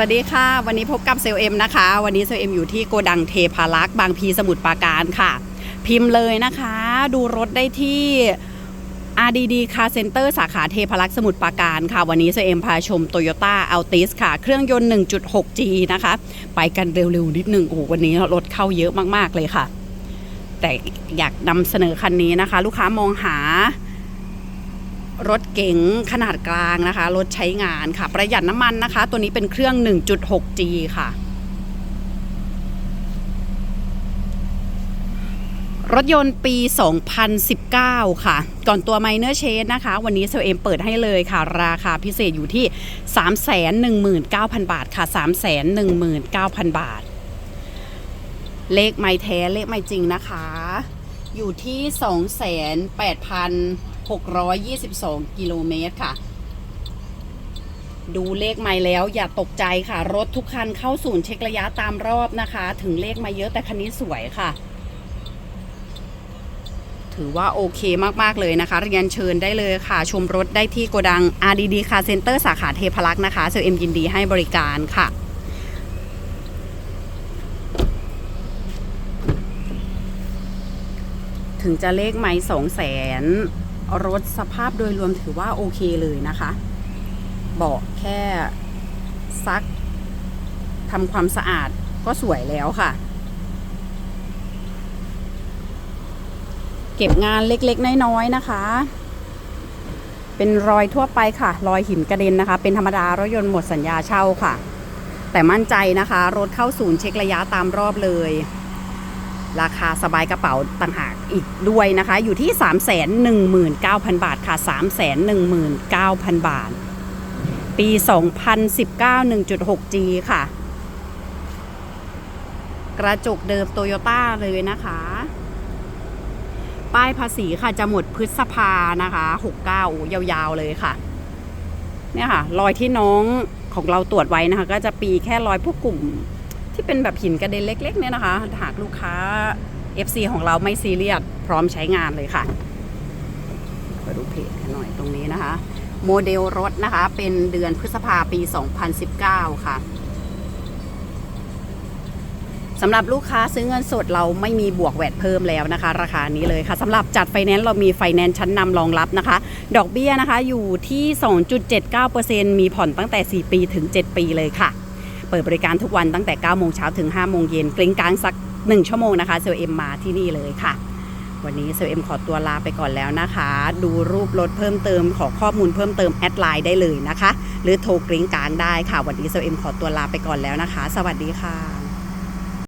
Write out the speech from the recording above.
สวัสดีค่ะ วันนี้พบกับเซลเอ็มนะคะ วันนี้เซลเอ็มอยู่ที่โกดังเทพารักษ์บางพีสมุทรปราการค่ะ พิมพ์เลยนะคะ ดูรถได้ที่ RDD Car Center สาขาเทพารักษ์สมุทรปราการค่ะ วันนี้เซลเอ็มพาชม Toyota Altis ค่ะ เครื่องยนต์ 1.6G นะคะ ไปกันเร็วๆนิดนึงโอ้โหวันนี้รถเข้าเยอะมากๆเลยค่ะ แต่อยากนำเสนอคันนี้นะคะ ลูกค้ามองหา รถเก๋งขนาดกลางนะคะ รถใช้งานค่ะ ประหยัดน้ำมันนะคะ ตัวนี้เป็นเครื่อง 1.6G ค่ะ รถยนต์ปี 2019 ค่ะ ก่อนตัว Minor Change นะคะ วันนี้เซลเอมเปิดให้เลยค่ะ ราคาพิเศษอยู่ที่ 319,000 บาทค่ะ 319,000 บาท เลขไม่แท้เลขไม่จริงนะคะ อยู่ที่ 2,800 622 กิโลเมตรค่ะ ดูเลขไม่แล้วอย่าตกใจค่ะ รถทุกคันเข้าศูนย์เช็คระยะตามรอบนะคะ ถึงเลขมาเยอะแต่คันนี้สวยค่ะ ถือว่าโอเคมาก ๆ เลยนะคะ เรียนเชิญได้เลยค่ะ ชมรถได้ที่โกดัง RDD Car Center สาขาเทพรักษ์นะคะเซลเอ็มยินดีให้บริการค่ะถึงจะเลขไม้สองแสน รถสภาพโดยรวมถือว่าโอเคเลยนะคะ เบาะแค่ซักทำความสะอาดก็สวยแล้วค่ะ เก็บงานเล็กๆ น้อยๆ นะคะ เป็นรอยทั่วไปค่ะ รอยหินกระเด็นนะคะ เป็นธรรมดารถยนต์หมดสัญญาเช่าค่ะ แต่มั่นใจนะคะ รถเข้าศูนย์เช็คระยะตามรอบเลย ราคาสบายกระเป๋าต่างหากอีกด้วยนะคะ อยู่ที่ 319,000 บาทค่ะ 319,000 บาท ปี 2019 1.6G ค่ะ กระจกเดิมโตโยต้าเลยนะคะ ป้ายภาษีค่ะจะหมดพฤษภานะคะ 69โอ้ยาวๆเลยค่ะ เนี่ยค่ะ รอยที่น้องของเราตรวจไว้นะคะ ก็จะปีแค่รอยพวกกลุ่ม ที่เป็นแบบหินกระเด็นเล็กๆเนี่ยนะคะ หากลูกค้า FC ของเราไม่ซีเรียสพร้อมใช้งานเลยค่ะมาดูเพจกันหน่อยตรงนี้นะคะ โมเดลรถนะคะ เป็นเดือนพฤษภาปี 2019 ค่ะสำหรับลูกค้าซื้อเงินสดเราไม่มีบวกแวดเพิ่มแล้วนะคะ ราคานี้เลยค่ะสำหรับจัดไฟแนนซ์เรามีไฟแนนซ์ชั้นนำรองรับนะคะ ดอกเบี้ยนะคะอยู่ที่ 2.79%มีผ่อนตั้งแต่ 4 ปีถึง 7 ปีเลยค่ะ เปิดบริการทุกวันตั้งแต่ 9 โมงเช้าถึง 5 โมงเย็นกลิ้งกลางสัก 1 ชั่วโมงนะคะเซลเอ็มมาที่นี่เลยค่ะ วันนี้เซลเอ็มขอตัวลาไปก่อนแล้วนะคะ ดูรูปรถเพิ่มเติมขอข้อมูลเพิ่มเติมแอดไลน์ได้เลยนะคะ หรือโทรกลิ้งกลางได้ค่ะ วันนี้เซลเอ็มขอตัวลาไปก่อนแล้วนะคะ สวัสดีค่ะ